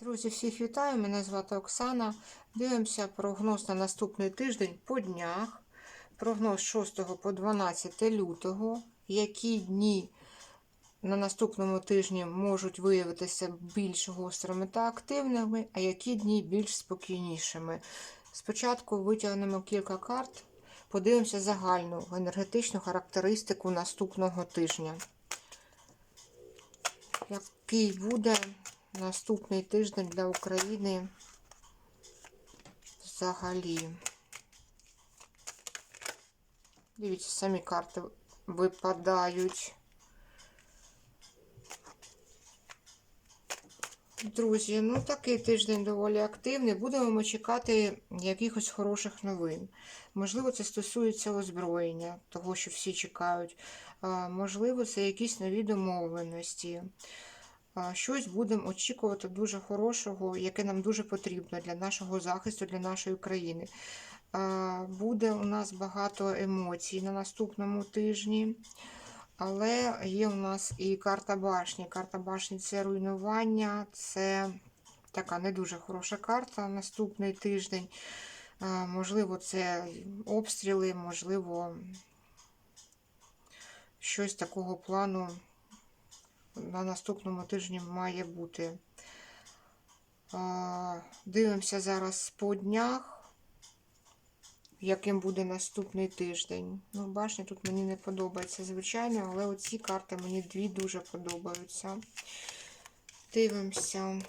Друзі, всіх вітаю! Мене звати Оксана. Дивимося прогноз на наступний тиждень по днях. Прогноз 6 по 12 лютого. Які дні на наступному тижні можуть виявитися більш гострими та активними, а які дні більш спокійнішими. Спочатку витягнемо кілька карт, подивимося загальну енергетичну характеристику наступного тижня. Який буде наступний тиждень для України взагалі. Дивіться, самі карти випадають. Друзі, ну такий тиждень доволі активний. Будемо чекати якихось хороших новин. Можливо, це стосується озброєння, того, що всі чекають. Можливо, це якісь нові домовленості. Щось будемо очікувати дуже хорошого, яке нам дуже потрібно для нашого захисту, для нашої країни. Буде у нас багато емоцій на наступному тижні. Але є у нас і карта башні. Карта башні це руйнування, це така не дуже хороша карта наступний тиждень. Можливо, це обстріли, можливо, щось такого плану на наступному тижні має бути. Дивимося зараз по днях яким буде наступний тиждень. Ну, башня тут мені не подобається, звичайно, але оці карти мені дві дуже подобаються. Дивимося.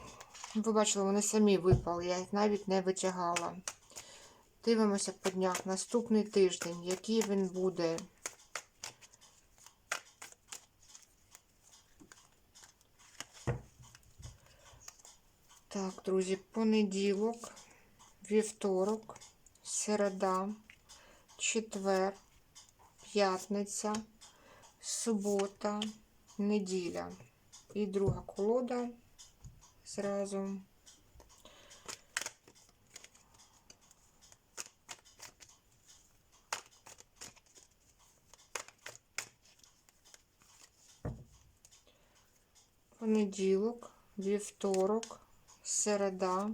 Ви бачили, вони самі випали, я їх навіть не витягала. Дивимося по днях. Наступний тиждень, який він буде. Так, друзі, понеділок, вівторок середа, четвер, п'ятниця, субота, неділя. І друга колода зразу. Понеділок, вівторок, середа,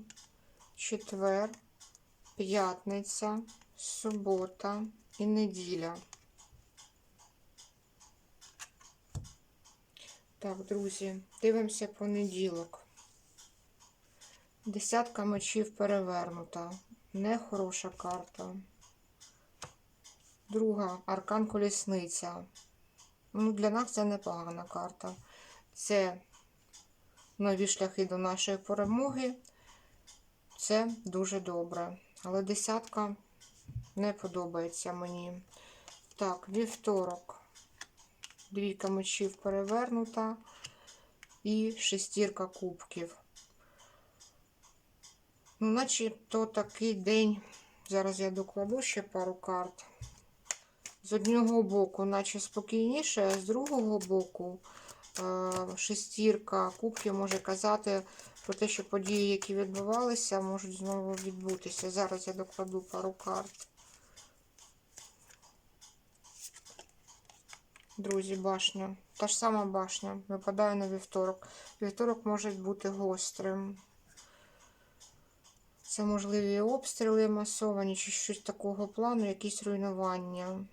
четвер, п'ятниця, субота і неділя. Так, друзі, дивимося понеділок. Десятка мечів перевернута. Нехороша карта. Друга аркан колісниця. Ну, Для нас це непогана карта. Це нові шляхи до нашої перемоги. Це дуже добре. Але десятка не подобається мені. Так, вівторок. Двійка мечів перевернута. І шестірка кубків. Ну, наче то такий день. Зараз я докладу ще пару карт. З одного боку, наче спокійніше, а з другого боку, шестірка кубків може казати про те, що події, які відбувалися, можуть знову відбутися. Зараз я докладу пару карт. Друзі, башня. Та ж сама башня. Випадає на вівторок. Вівторок може бути гострим. Це можливі обстріли масовані, чи щось такого плану, якісь руйнування.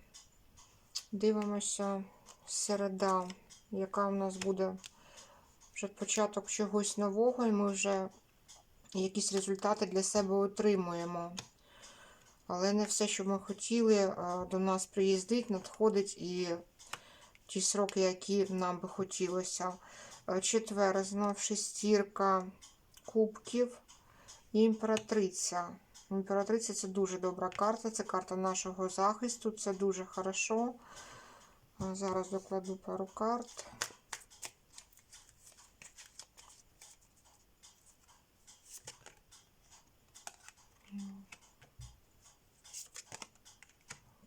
Дивимося середа, яка у нас буде вже початок чогось нового, і ми вже якісь результати для себе отримуємо. Але не все, що ми хотіли, до нас приїздить, надходить і ті сроки, які нам би хотілося. Четвер, знов шестірка кубків і імператриця. Імператриця це дуже добра карта, це карта нашого захисту, це дуже хорошо. Зараз докладу пару карт.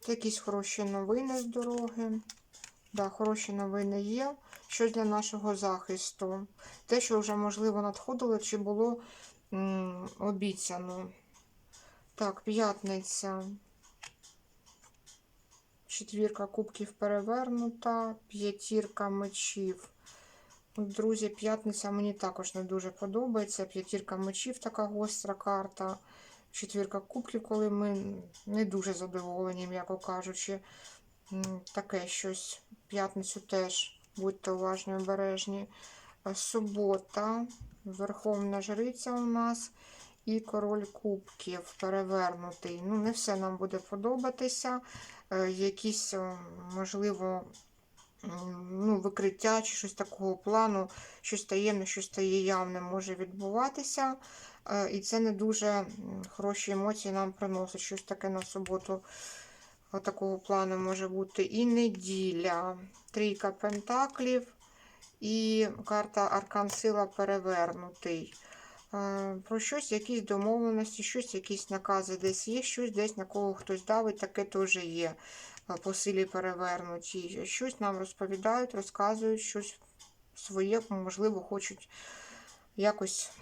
Якісь хороші новини з дороги. Да, хороші новини є. Щось для нашого захисту. Те, що вже, можливо, надходило, чи було м, обіцяно. Так, п'ятниця. Четвірка кубків перевернута, п'ятірка мечів Друзі, п'ятниця мені також не дуже подобається. П'ятірка мечів така гостра карта. Четвірка кубків, коли ми не дуже задоволені, м'яко кажучи. Таке щось. П'ятницю теж будьте уважні, обережні. Субота, Верховна Жриця у нас і король кубків перевернутий. Ну, не все нам буде подобатися. Е, Якісь, е, можливо, ну, викриття чи щось такого плану, щось таємне, щось стає явним може відбуватися. Е, І це не дуже хороші емоції нам приносить. Щось таке на суботу такого плану може бути. І неділя. Трійка пентаклів і карта Аркан Сила перевернутий. Про щось, якісь домовленості, щось, якісь накази десь є, щось десь на кого хтось давить, таке теж є по силі перевернуті. Щось нам розповідають, розказують, щось своє, можливо, хочуть якось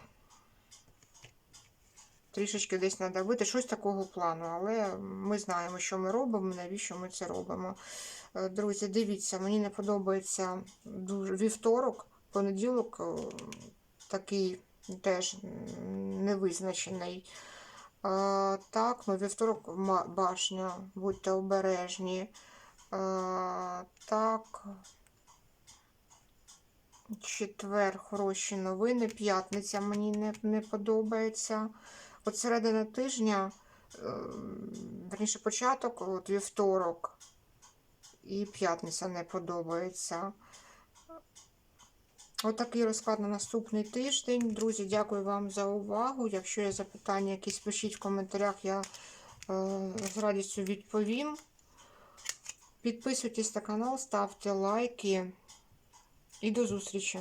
трішечки десь надавити, щось такого плану. Але ми знаємо, що ми робимо, навіщо ми це робимо. Е, Друзі, дивіться, мені не подобається дуже вівторок, понеділок е, такий теж невизначений. Е, Так, ну вівторок башня, будьте обережні. Е, Так. Четвер хороші новини. П'ятниця мені не, не подобається. От середина тижня, е, верніше початок, от вівторок і п'ятниця не подобається. Отакий розклад на наступний тиждень. Друзі, дякую вам за увагу. Якщо є запитання, якісь пишіть в коментарях, я е, з радістю відповім. Підписуйтесь на канал, ставте лайки і до зустрічі!